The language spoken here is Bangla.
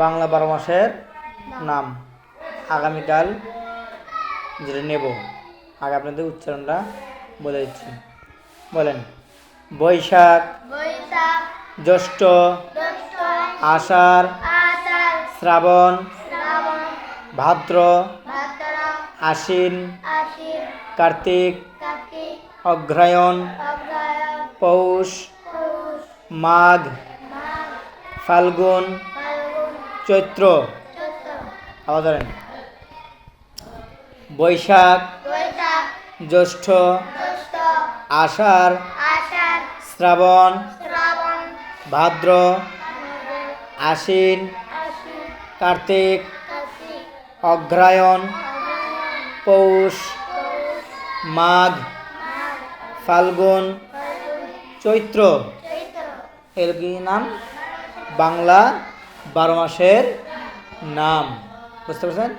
বাংলা বারো মাসের নাম। আগামীকাল যেটা নেব। আগে আপনাদের উচ্চারণটা বলে দিচ্ছি। বলেন বৈশাখ জ্যৈষ্ঠ আষাঢ় শ্রাবণ ভাদ্র আশ্বিন কার্তিক অগ্রায়ণ অগ্রহায়ণ পৌষ মাঘ ফাল্গুন চৈত্র। আবার ধরেন। বৈশাখ। জ্যৈষ্ঠ। আষাঢ়। শ্রাবণ। ভাদ্র। আশ্বিন। কার্তিক। অগ্রায়ণ। অগ্রহায়ণ পৌষ। মাঘ। ফাল্গুন। চৈত্র। এর কি নাম? বাংলা বারো মাসের নাম বুঝতে পারছেন?